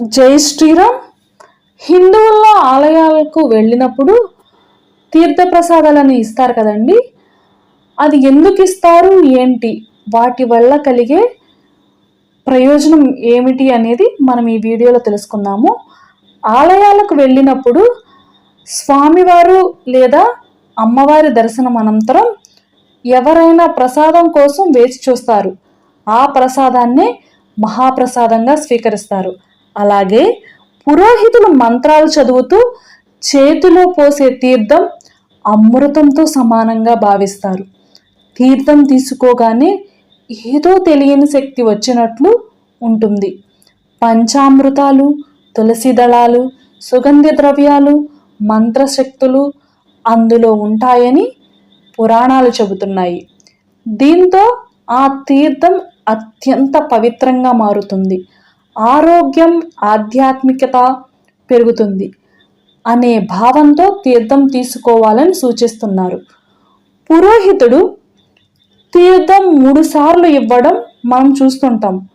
జై శ్రీరామ్. హిందువుల ఆలయాలకు వెళ్ళినప్పుడు తీర్థప్రసాదాలని ఇస్తారు కదండి. అది ఎందుకు ఇస్తారు? ఏంటి? వాటి వల్ల కలిగే ప్రయోజనం ఏమిటి అనేది మనం ఈ వీడియోలో తెలుసుకుందాము. ఆలయాలకు వెళ్ళినప్పుడు స్వామివారు లేదా అమ్మవారి దర్శనం అనంతరం ఎవరైనా ప్రసాదం కోసం వేచి చూస్తారు. ఆ ప్రసాదాన్నే మహాప్రసాదంగా స్వీకరిస్తారు. అలాగే పురోహితులు మంత్రాలు చదువుతూ చేతిలో పోసే తీర్థం అమృతంతో సమానంగా భావిస్తారు. తీర్థం తీసుకోగానే ఏదో తెలియని శక్తి వచ్చినట్లు ఉంటుంది. పంచామృతాలు తులసి దళాలు సుగంధ ద్రవ్యాలు మంత్రశక్తులు అందులో ఉంటాయని పురాణాలు చెబుతున్నాయి. దీంతో ఆ తీర్థం అత్యంత పవిత్రంగా మారుతుంది. ఆరోగ్యం ఆధ్యాత్మికత పెరుగుతుంది అనే భావంతో తీర్థం తీసుకోవాలని సూచిస్తున్నారు. పురోహితుడు తీర్థం మూడుసార్లు ఇవ్వడం మనం చూస్తుంటాం.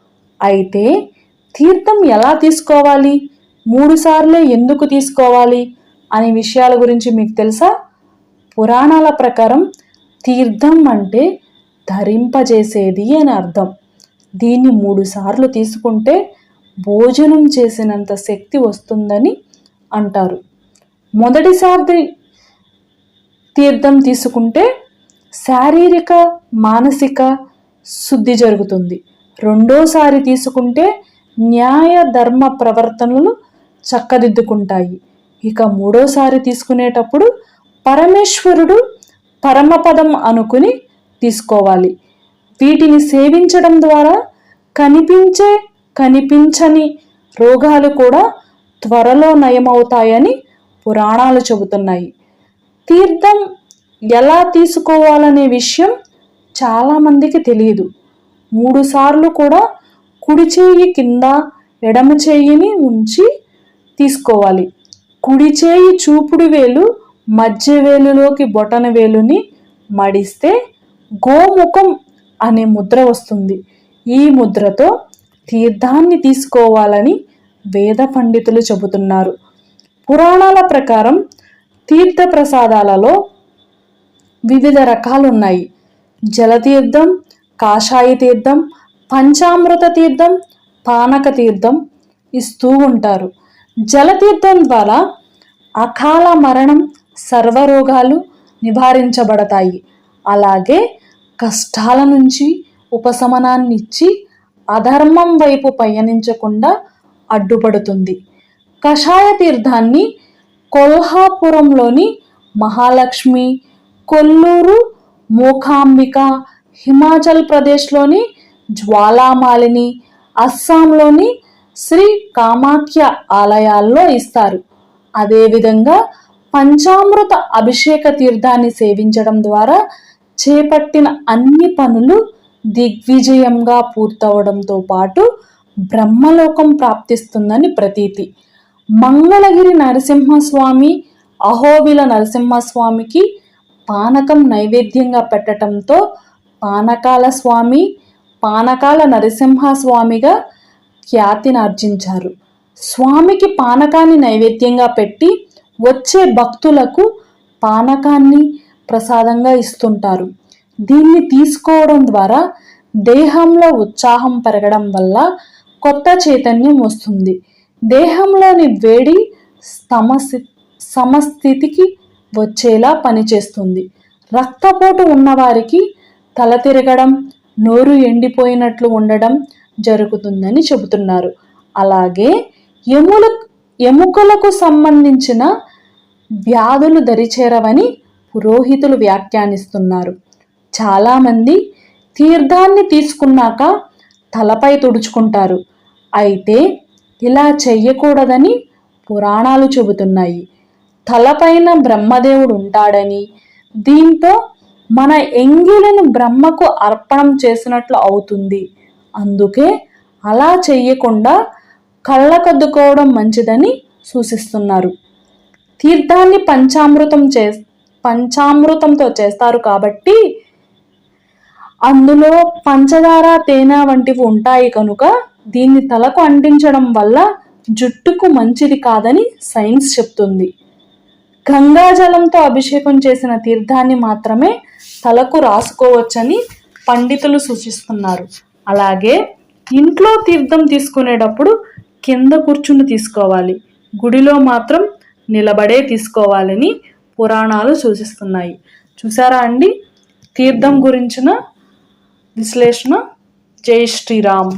అయితే తీర్థం ఎలా తీసుకోవాలి? మూడుసార్లే ఎందుకు తీసుకోవాలి? అనే విషయాల గురించి మీకు తెలుసా? పురాణాల ప్రకారం తీర్థం అంటే ధరింపజేసేది అని అర్థం. దీన్ని మూడుసార్లు తీసుకుంటే భోజనం చేసినంత శక్తి వస్తుందని అంటారు. మొదటిసారి తీర్థం తీసుకుంటే శారీరక మానసిక శుద్ధి జరుగుతుంది. రెండోసారి తీసుకుంటే న్యాయ ధర్మ ప్రవర్తనలు చక్కదిద్దుకుంటాయి. ఇక మూడోసారి తీసుకునేటప్పుడు పరమేశ్వరుడు పరమపదం అనుకుని తీసుకోవాలి. వీటిని సేవించడం ద్వారా కనిపించే కనిపించని రోగాలు కూడా త్వరలో నయమవుతాయని పురాణాలు చెబుతున్నాయి. తీర్థం ఎలా తీసుకోవాలనే విషయం చాలామందికి తెలియదు. మూడుసార్లు కూడా కుడి చేయి కింద ఎడమ చేయిని ఉంచి తీసుకోవాలి. కుడి చేయి చూపుడు వేలు మధ్య వేలులోకి బొటన వేలుని మడిస్తే గోముఖం అనే ముద్ర వస్తుంది. ఈ ముద్రతో తీర్థాన్ని తీసుకోవాలని వేద పండితులు చెబుతున్నారు. పురాణాల ప్రకారం తీర్థ ప్రసాదాలలో వివిధ రకాలు ఉన్నాయి జలతీర్థం కాషాయ తీర్థం పంచామృత తీర్థం పానక తీర్థం ఇస్తూ ఉంటారు. జలతీర్థం ద్వారా అకాల మరణం సర్వరోగాలు నివారించబడతాయి. అలాగే కష్టాల నుంచి ఉపశమనాన్నిచ్చి అధర్మం వైపు పయనించకుండా అడ్డుపడుతుంది. కషాయ తీర్థాన్ని కొల్హాపురంలోని మహాలక్ష్మి కొల్లూరు మూకాంబిక హిమాచల్ ప్రదేశ్లోని జ్వాలామాలిని అస్సాంలోని శ్రీ కామాఖ్య ఆలయాల్లో ఇస్తారు. అదేవిధంగా పంచామృత అభిషేక తీర్థాన్ని సేవించడం ద్వారా చేపట్టిన అన్ని పనులు దిగ్విజయంగా పూర్తవడంతో పాటు బ్రహ్మలోకం ప్రాప్తిస్తుందని ప్రతీతి. మంగళగిరి నరసింహస్వామి అహోబిల నరసింహస్వామికి పానకం నైవేద్యంగా పెట్టడంతో పానకాల స్వామి పానకాల నరసింహస్వామిగా ఖ్యాతిని ఆర్జించారు. స్వామికి పానకాన్ని నైవేద్యంగా పెట్టి వచ్చే భక్తులకు పానకాన్ని ప్రసాదంగా ఇస్తుంటారు. దీన్ని తీసుకోవడం ద్వారా దేహంలో ఉత్సాహం పెరగడం వల్ల కొత్త చైతన్యం వస్తుంది. దేహంలోని వేడి సమస్థి సమస్థితికి వచ్చేలా పనిచేస్తుంది. రక్తపోటు ఉన్నవారికి తల తిరగడం నోరు ఎండిపోయినట్లు ఉండడం జరుగుతుందని చెబుతున్నారు. అలాగే ఎముల ఎముకలకు సంబంధించిన వ్యాధులు దరిచేరవని పురోహితులు వ్యాఖ్యానిస్తున్నారు. చాలామంది తీర్థాన్ని తీసుకున్నాక తలపై తుడుచుకుంటారు. అయితే ఇలా చెయ్యకూడదని పురాణాలు చెబుతున్నాయి. తలపైన బ్రహ్మదేవుడు ఉంటాడని దీంతో మన ఎంగిలను బ్రహ్మకు అర్పణం చేసినట్లు అవుతుంది. అందుకే అలా చెయ్యకుండా కళ్ళకద్దుకోవడం మంచిదని సూచిస్తున్నారు. తీర్థాన్ని పంచామృతం చే పంచామృతంతో చేస్తారు కాబట్టి అందులో పంచదార తేనె వంటివి ఉంటాయి కనుక దీన్ని తలకు అంటించడం వల్ల జుట్టుకు మంచిది కాదని సైన్స్ చెప్తుంది. గంగాజలంతో అభిషేకం చేసిన తీర్థాన్ని మాత్రమే తలకు రాసుకోవచ్చని పండితులు సూచిస్తున్నారు. అలాగే ఇంట్లో తీర్థం తీసుకునేటప్పుడు కింద కూర్చుని తీసుకోవాలి. గుడిలో మాత్రం నిలబడే తీసుకోవాలని పురాణాలు సూచిస్తున్నాయి. చూసారా అండి? తీర్థం గురించిన విశ్లేషణ జై శ్రీరామ్.